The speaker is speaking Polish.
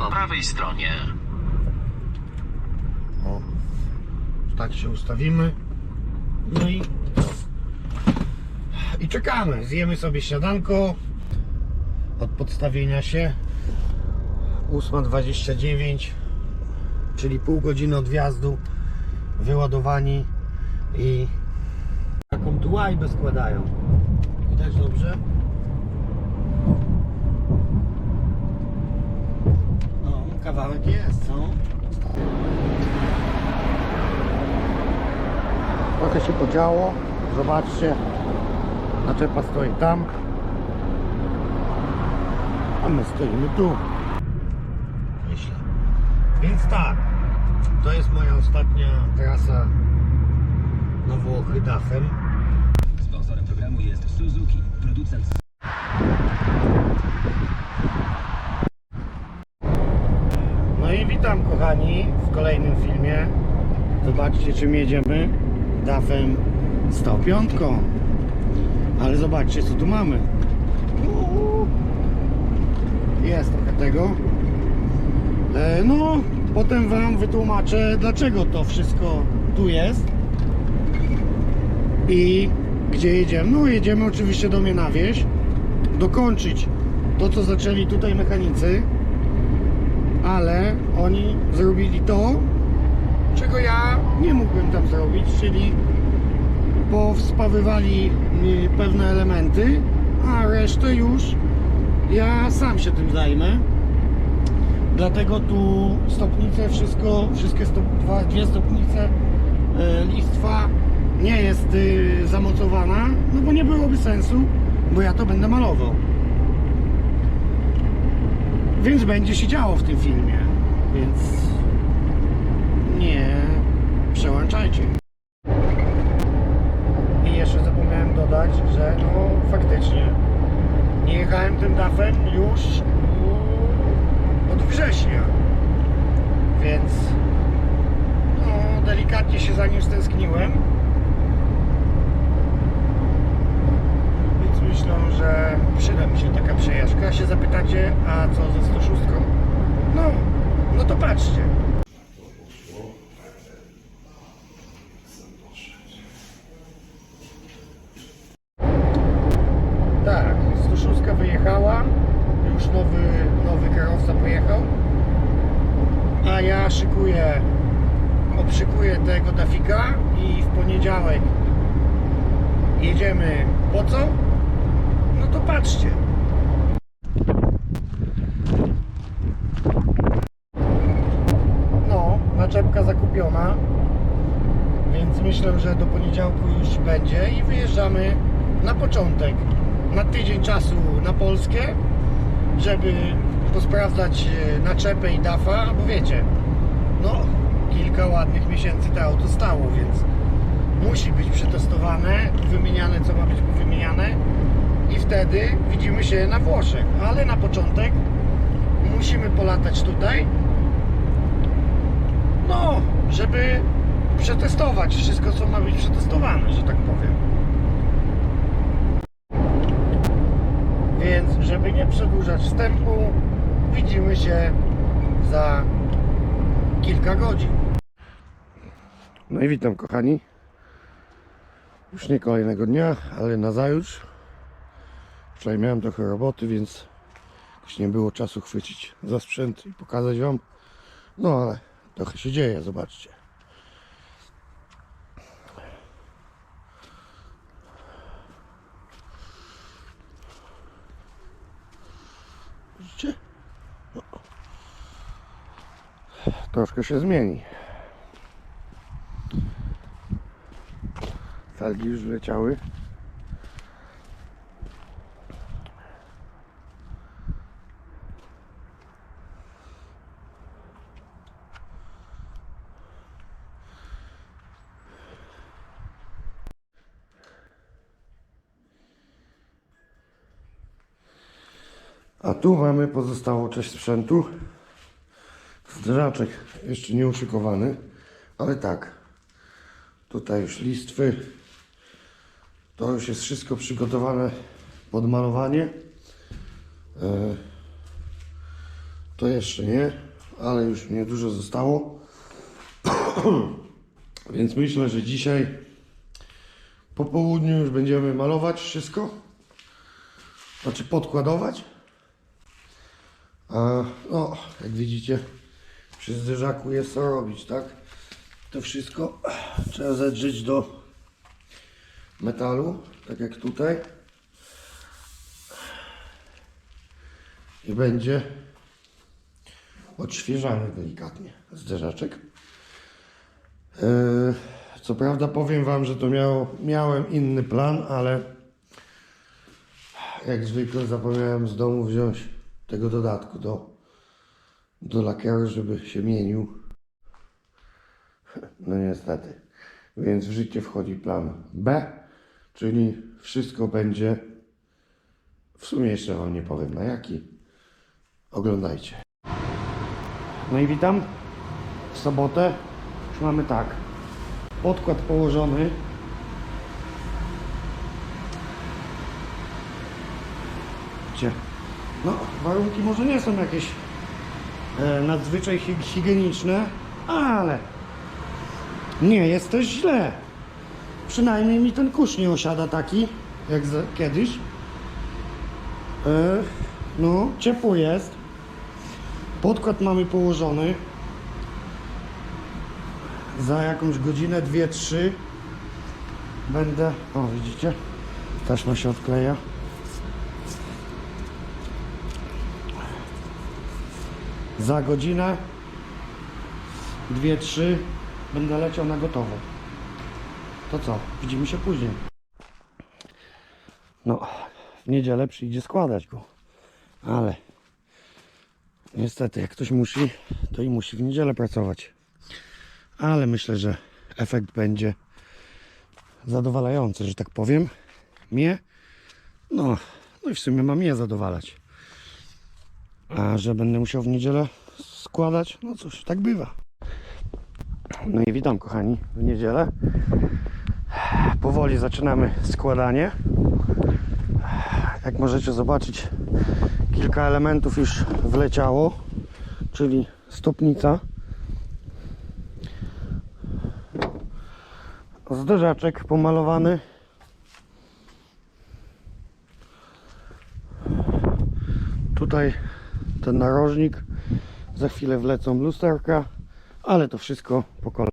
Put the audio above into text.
po prawej stronie. O, tak się ustawimy. No i i czekamy. Zjemy sobie śniadanko od podstawienia się. 8.29, czyli pół godziny od wjazdu. Wyładowani i taką tu składają. Widać dobrze? Kawałek jest, co? Trochę się podziało. Zobaczcie. Naczepa stoi tam. A my stoimy tu. Myślę. Więc tak. To jest moja ostatnia trasa na Włochy DAF-em. Sponsorem programu jest Suzuki, producent kochani w kolejnym filmie. Zobaczcie czym jedziemy. DAF-em 105. Ale zobaczcie co tu mamy. Jest trochę tego. E, No, potem Wam wytłumaczę dlaczego to wszystko tu jest. I gdzie jedziemy? No jedziemy oczywiście do mnie na wieś. Dokończyć to co zaczęli tutaj mechanicy ale oni zrobili to, czego ja nie mógłbym tam zrobić, czyli powspawywali pewne elementy, a resztę już ja sam się tym zajmę. Dlatego tu stopnice, wszystko, wszystkie stop, dwa, dwie stopnice e, listwa nie jest y, zamocowana, no bo nie byłoby sensu, bo ja to będę malował. Więc będzie się działo w tym filmie. Więc nie przełączajcie. I jeszcze zapomniałem dodać, że no faktycznie nie jechałem tym dafem już od września. Więc no delikatnie się za nim stęskniłem. Więc myślę, że przyda mi się taka przejażdżka. Się zapytacie, a co ze 106? No, no to patrzcie. Tak, 106 wyjechała. Już nowy, nowy kierowca pojechał. A ja szykuję, obszykuję i w poniedziałek jedziemy po co? No to patrzcie. No, naczepka zakupiona. Więc myślę, że do poniedziałku już będzie i wyjeżdżamy na początek. Na tydzień czasu na Polskę, żeby posprawdzać e, naczepę i dafa, bo wiecie, no kilka ładnych miesięcy to auto stało, więc musi być przetestowane, wymieniane co ma być wymieniane i wtedy widzimy się na Włoszech. Ale na początek musimy polatać tutaj, no, żeby przetestować wszystko, co ma być przetestowane, że tak powiem. Więc, żeby nie przedłużać wstępu, widzimy się za kilka godzin. No i witam kochani. Już nie kolejnego dnia, ale na zajutrz. Wczoraj miałem trochę roboty, więc jakoś nie było czasu chwycić za sprzęt i pokazać Wam. No ale trochę się dzieje, zobaczcie. Widzicie? No. Troszkę się zmieni. Felgi już. A tu mamy pozostałą część sprzętu. Zderzaczek jeszcze nie uszykowany, ale tak. Tutaj już listwy. To już jest wszystko przygotowane pod malowanie. E, To jeszcze nie, ale już niedużo zostało. Więc myślę, że dzisiaj po południu już będziemy malować wszystko. Znaczy podkładować. A no, jak widzicie, przy zderzaku jest co robić, tak? To wszystko trzeba zedrzeć do metalu, tak jak tutaj. I będzie odświeżany delikatnie zderzaczek. Yy, Co prawda powiem Wam, że to miało, miałem inny plan, ale jak zwykle zapomniałem z domu wziąć tego dodatku do, do lakieru, żeby się mienił. No niestety. Więc w życie wchodzi plan B, czyli wszystko będzie. W sumie jeszcze Wam nie powiem na jaki. Oglądajcie. No i witam. W sobotę już mamy tak. Podkład położony. Gdzie? No, warunki może nie są jakieś e, nadzwyczaj hi- higieniczne, ale nie jest też źle. Przynajmniej mi ten kurz nie osiada taki, jak kiedyś. E, no, ciepło jest. Podkład mamy położony. Za jakąś godzinę, dwie, trzy będę. O, widzicie? Taśma się odkleja. Za godzinę, dwie, trzy będę leciał na gotowo. To co? Widzimy się później. No, w niedzielę przyjdzie składać go. Ale niestety, jak ktoś musi, to i musi w niedzielę pracować. Ale myślę, że efekt będzie zadowalający, że tak powiem. Mnie, no, no i w sumie ma mnie zadowalać. A że będę musiał w niedzielę składać, no cóż, tak bywa. No i witam kochani w niedzielę. Powoli zaczynamy składanie. Jak możecie zobaczyć, kilka elementów już wleciało, czyli stopnica, zderzaczek pomalowany, tutaj ten narożnik, za chwilę wlecą lusterka, ale to wszystko po kolei.